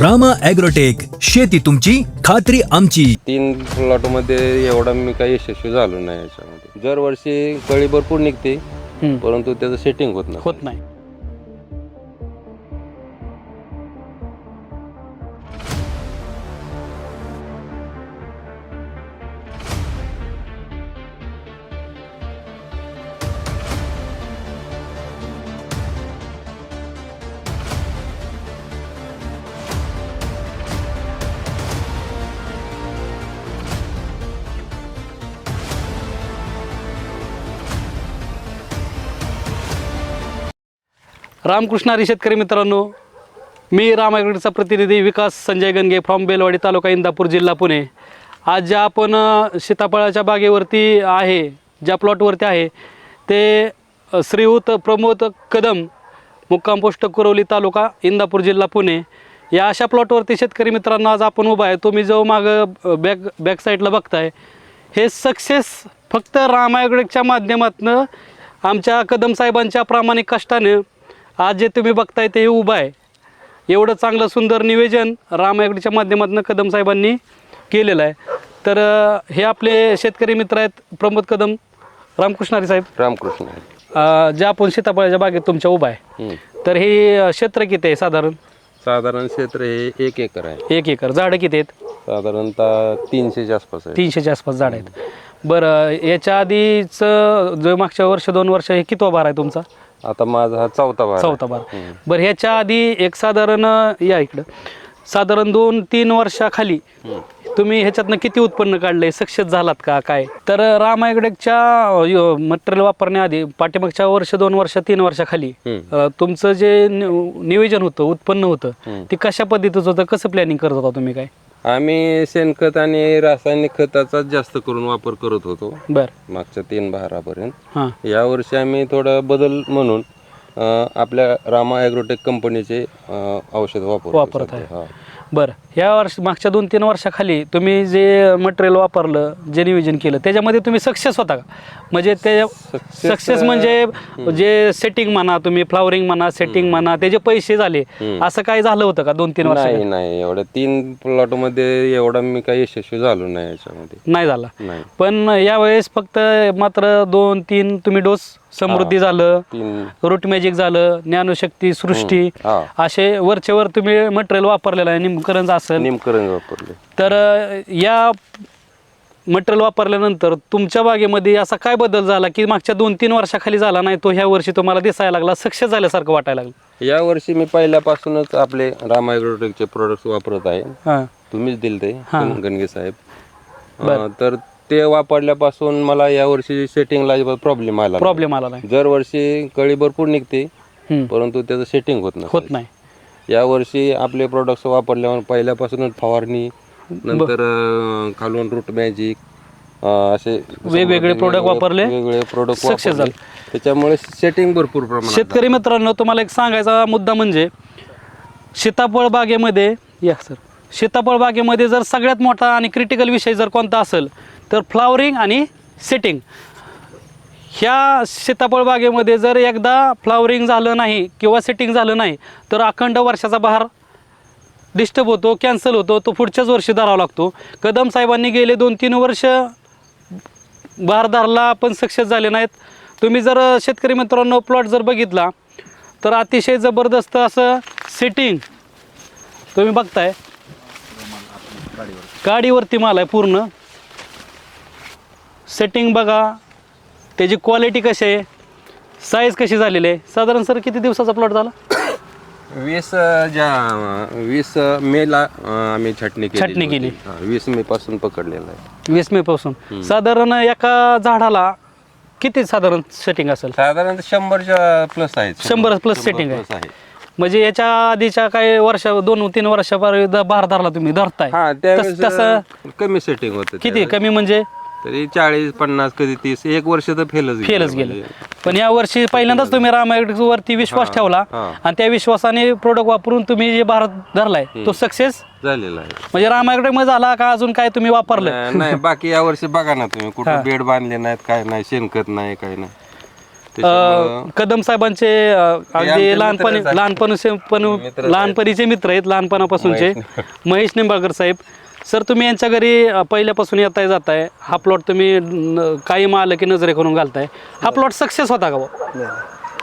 Rama agrotech शेती तुमची खात्री आमची. तीन प्लॉटमध्ये एवढा मी काही यशस्वी झालो नाही याच्यामध्ये. दरवर्षी कळी भरपूर निघते हम्म. परंतु त्याचं सेटिंग होत नाही. होत नाही. रामकृष्ण हरी शेतकरी मित्रांनो मी रामायगडचा प्रतिनिधी विकास संजय गंगे फ्रॉम बेलवाडी तालुका इंदापूर जिल्हा पुणे. आज ज्या आपण सीताफळाच्या बागेवरती आहे ज्या प्लॉटवरती आहे ते अ, श्रीयुत प्रमोद कदम मुक्काम पोस्ट कुरवली तालुका इंदापूर जिल्हा पुणे. या अशा प्लॉटवरती शेतकरी मित्रांनो आज आपण उभा आहे. तुम्ही जो मागं बॅक बॅक साईडला बघताय हे सक्सेस फक्त रामायगडच्या माध्यमातनं आमच्या कदम साहेबांच्या प्रामाणिक कष्टाने आज जे तुम्ही बघताय ते उभं आहे. एवढं चांगलं सुंदर निवेदन रामायगडच्या माध्यमातून कदम साहेबांनी केलेलं आहे. तर हे आपले शेतकरी मित्र आहेत प्रमोद कदम रामकृष्णारी साहेब. रामकृष्ण. अ, जे आपण सीताफळाच्या बागेत तुमच्या उभा आहे. तर हे क्षेत्र किती आहे साधारण? साधारण क्षेत्र हे एक एकर आहे. एक एकर. झाडं किती आहेत? साधारणतः तीनशेच्या आसपास आहे. तीनशेच्या आसपास झाड आहेत. बरं याच्या आधीचं जो मागच्या वर्ष दोन वर्ष हे कितवा बार आहे तुमचा? आता माझा हा चौथा भाग आहे. चौथा बार बरं ह्याच्या आधी एक साधारण या इकडं. साधारण दोन तीन वर्षाखाली तुम्ही ह्याच्यातनं किती उत्पन्न काढले सक्सेस झालात का? काय? तर रामायगडच्या मटेरियल वापरण्याआधी पाठीमागच्या वर्ष दोन वर्ष तीन वर्षाखाली. अ, तुमचं जे नि- नियोजन होतं उत्पन्न होतं. ते कशा पद्धतीचं होतं? कसं प्लॅनिंग करत होता तुम्ही काय? आम्ही शेणखत आणि रासायनिक खताचाच जास्त करून वापर करत होतो. बरं. मागच्या तीन बहारापर्यंत हां. यावर्षी आम्ही थोडा बदल म्हणून अं, आपल्या रामा ॲग्रोटेक कंपनीचे अं, औषध वापर वापरत आहे. बरं. ह्या वर्ष मागच्या दोन तीन वर्षाखाली तुम्ही जे मटेरियल वापरलं जे नियोजन केलं त्याच्यामध्ये तुम्ही सक्सेस होता का? म्हणजे ते सक्सेस म्हणजे जे सेटिंग म्हणा तुम्ही फ्लावरिंग म्हणा सेटिंग म्हणा त्याचे पैसे झाले. असं काय झालं होतं का दोन तीन वर्ष नाही नाही एवढ्या तीन प्लॉटमध्ये एवढा मी काही यशस्वी झालो नाही याच्यामध्ये. नाही झाला. पण यावेळेस फक्त मात्र दोन तीन तुम्ही डोस समृद्धी झालं रूट मॅजिक झालं ज्ञानशक्ती सृष्टी असे वरचे वर तुम्ही मटेरियल वापरलेलं आहे निमकरंज असेल. निमकरंज वापरले. तर अ, या मटेरियल वापरल्यानंतर तुमच्या बागेमध्ये असा काय बदल झाला की मागच्या दोन तीन वर्षाखाली झाला नाही तो ह्या वर्षी तुम्हाला दिसायला लागला सक्सेस झाल्यासारखं वाटायला लागलं? या वर्षी मी पहिल्यापासूनच आपले रामा ॲग्रोटेकचे प्रोडक्ट वापरत आहे. हां. तुम्हीच दिले ते हा. गणगे साहेब. अं, तर ते वापरल्यापासून मला या वर्षी सेटिंगला प्रॉब्लेम आला. प्रॉब्लेम आला नाही. दरवर्षी कळी भरपूर निघते हम्म. परंतु त्याचं सेटिंग होत नाही होत नाही. या वर्षी आपले प्रोडक्ट्स वापरल्यावर पहिल्यापासूनच फवारणी नंतर अं, खालून रूट मॅजिक असे वेगवेगळे product वापरले, वेगवेगळे प्रोडक्ट success झाले. त्याच्यामुळे सेटिंग भरपूर प्रमाणात शेतकरी मित्रांनो तुम्हाला एक सांगायचा मुद्दा म्हणजे सीताफळ बागेमध्ये या सर सीताफळ बागेमध्ये जर सगळ्यात मोठा आणि क्रिटिकल विषय जर कोणता असेल तर फ्लावरिंग आणि सेटिंग ह्या सीताफळ बागेमध्ये जर एकदा फ्लावरिंग झालं नाही किंवा सेटिंग झालं नाही तर अखंड वर्षाचा बहार डिस्टर्ब होतो कॅन्सल होतो तो पुढच्याच वर्षी धरावा लागतो. कदम साहेबांनी गेले दोन तीन वर्ष बहारदारला पण सक्सेस झाले नाहीत. तुम्ही जर शेतकरी मित्रांनो प्लॉट जर बघितला तर अतिशय जबरदस्त असं सेटिंग तुम्ही बघताय. गाडीवरती माल आहे पूर्ण. सेटिंग बघा. त्याची क्वालिटी कशी आहे? साईज कशी झालेली आहे? साधारण सर किती दिवसाचा प्लॉट झाला? वीस अं, ज्या वीस मे ला अं, आम्ही छटणी केली छटणी केली. वीस मे पासून पकडलेला आहे. वीस मे पासून. साधारण एका झाडाला किती साधारण सेटिंग असेल? साधारणतः शंभरच्या प्लस आहे. शंभर plus setting आहे. म्हणजे याच्या आधीच्या काही वर्ष दोन तीन वर्षापर्यंत भार धरला तुम्ही धरताय. हा तस- त्यावेळेस तसं अं, कमी सेटिंग होतं किती? त्यावेळेस. कमी म्हणजे? तरी चाळीस पन्नास कधी तीस एक वर्ष तर फेलच फेलच गेलं. पण या वर्षी पहिल्यांदाच तुम्ही रामायण वरती विश्वास ठेवला. आणि त्या विश्वासाने प्रोडक्ट वापरून तुम्ही जे भारत धरलाय तो सक्सेस झालेला आहे. म्हणजे रामायणमध्ये झाला का अजून काय तुम्ही वापरलं? नाही, बाकी या वर्षी बघा ना तुम्ही कुठे बेड बांधले नाहीत काय नाही शेणखत नाही काय नाही. कदम साहेबांचे अगदी लहानपणी. लहानपणी. लहानपणीचे मित्र आहेत लहानपणापासूनचे. महेश निंबाळकर साहेब. सर तुम्ही यांच्या घरी अ, पहिल्यापासून येताय जाताय. हा प्लॉट तुम्ही न- कायम आलं की नजरे करून घालताय. हा प्लॉट सक्सेस होता का बुवा? नाही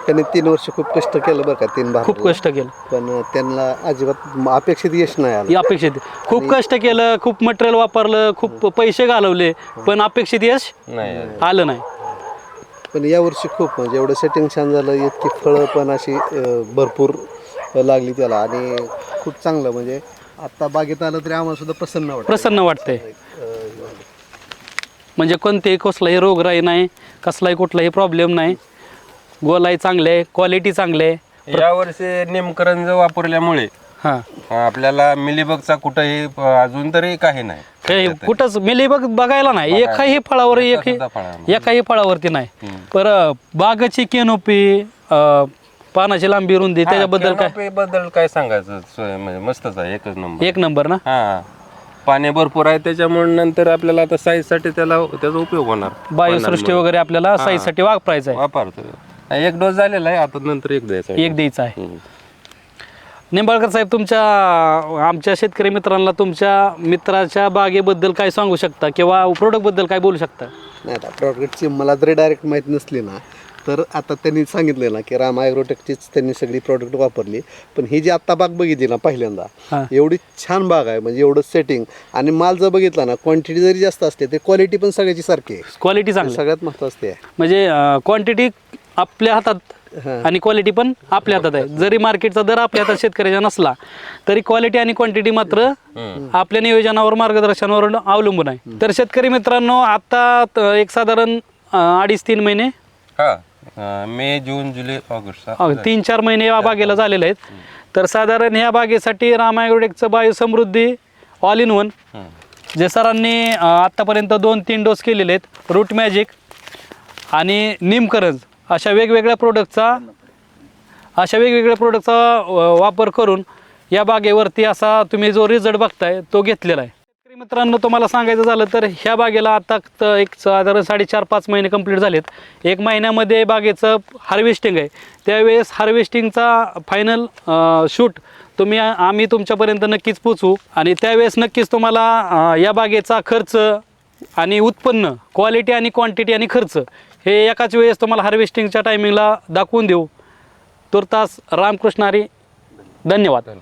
त्यांनी तीन वर्ष खूप कष्ट केलं बरं का तीन भाग खूप कष्ट केलं. पण त्यांना अजिबात अपेक्षित यश नाही आलं. ही अपेक्षित. खूप कष्ट केलं खूप मटेरियल वापरलं खूप पैसे घालवले पण अपेक्षित यश नाही आलं. नाही. पण यावर्षी खूप म्हणजे एवढं सेटिंग छान झालं इतकी फळं पण अशी अं, भरपूर लागली त्याला. आणि खूप चांगलं म्हणजे आता बागेत आलं तरी आम्हाला सुद्धा प्रसन्न वाटतं प्रसन्न वाटतंय. म्हणजे कोणतेही कसलाही रोगराई नाही कसलाही कुठलाही प्रॉब्लेम नाही. गोलाई चांगले आहे क्वालिटी चांगले आहे यावर्षी नेमकरंज वापरल्यामुळे हां. आपल्याला मिलीबगचा कुठंही अजून तरी काही नाही. काही कुठंच मेली बघ बघायला नाही. एकाही फळावर फळावर. एकाही फळावरती नाही. पर बागाची केनोपी पानाची लांबी रुंदी त्याच्याबद्दल काय? काय बद्दल काय सांगायचं? सोय म्हणजे मस्तच आहे एकच नंबर. एक नंबर ना? हा. पाणी भरपूर आहे त्याच्यामुळे नंतर आपल्याला आता साईजसाठी त्याला त्याचा उपयोग होणार. बायोसृष्टी वगैरे आपल्याला साईजसाठी वापरायचं आहे. वापरतो एक डोस झालेला आहे आता नंतर एक द्यायचा आहे. एक द्यायचा आहे. हम्म. निंबाळकर साहेब तुमच्या आमच्या शेतकरी मित्रांना तुमच्या मित्राच्या बागेबद्दल काय सांगू शकता? किंवा प्रोडक्टबद्दल काय बोलू शकता? नाही आता प्रॉडक्टची मला जरी डायरेक्ट माहीत नसली ना. तर आता त्यांनी सांगितलं ना की राम ॲग्रोटेकचीच त्यांनी सगळी प्रॉडक्ट वापरली. पण ही जी आत्ता बाग बघितली ना. पहिल्यांदा एवढी छान बाग आहे. म्हणजे एवढं सेटिंग आणि माल जर बघितला ना क्वांटिटी जरी जास्त असते ते क्वालिटी पण सगळ्याची सारखी आहे. क्वालिटी चांगली. सगळ्यात महत्त्वाचं ते आहे. म्हणजे क्वांटिटी आपल्या हातात आणि क्वालिटी पण आपल्या हातात आहे. जरी मार्केटचा दर आपल्या हातात शेतकऱ्याचा नसला तरी क्वालिटी आणि क्वांटिटी मात्र आपल्या नियोजनावर मार्गदर्शनावर अवलंबून आहे. तर शेतकरी मित्रांनो आता एक साधारण अं, अडीच तीन महिने हा. अं, मे जून जुलै ऑगस्ट तीन चार महिने या बागेला झालेले आहेत. तर साधारण ह्या बागेसाठी रामायग्रोटेकचं बायोसमृद्धी ऑल इन वन जे सरांनी अं, आत्तापर्यंत दोन तीन डोस केलेले आहेत. रूट मॅजिक आणि निमकरंज अशा वेगवेगळ्या प्रोडक्टचा अशा वेगवेगळ्या प्रोडक्टचा वापर करून या बागेवरती असा तुम्ही जो रिझल्ट बघताय तो घेतलेला आहे. मित्रांनो तुम्हाला सांगायचं झालं तर ह्या बागेला आता तर एक साधारण साडेचार पाच महिने कंप्लीट झालेत. एक महिन्यामध्ये बागेचं हार्वेस्टिंग आहे. त्यावेळेस हार्वेस्टिंगचा फायनल शूट तुम्ही आम्ही तुमच्यापर्यंत नक्कीच पोचू आणि त्यावेळेस नक्कीच तुम्हाला या बागेचा खर्च आणि उत्पन्न क्वालिटी आणि क्वांटिटी आणि खर्च हे एकाच वेळेस तुम्हाला हार्वेस्टिंगच्या टायमिंगला दाखवून देऊ. तुर्तास रामकृष्णारी धन्यवाद.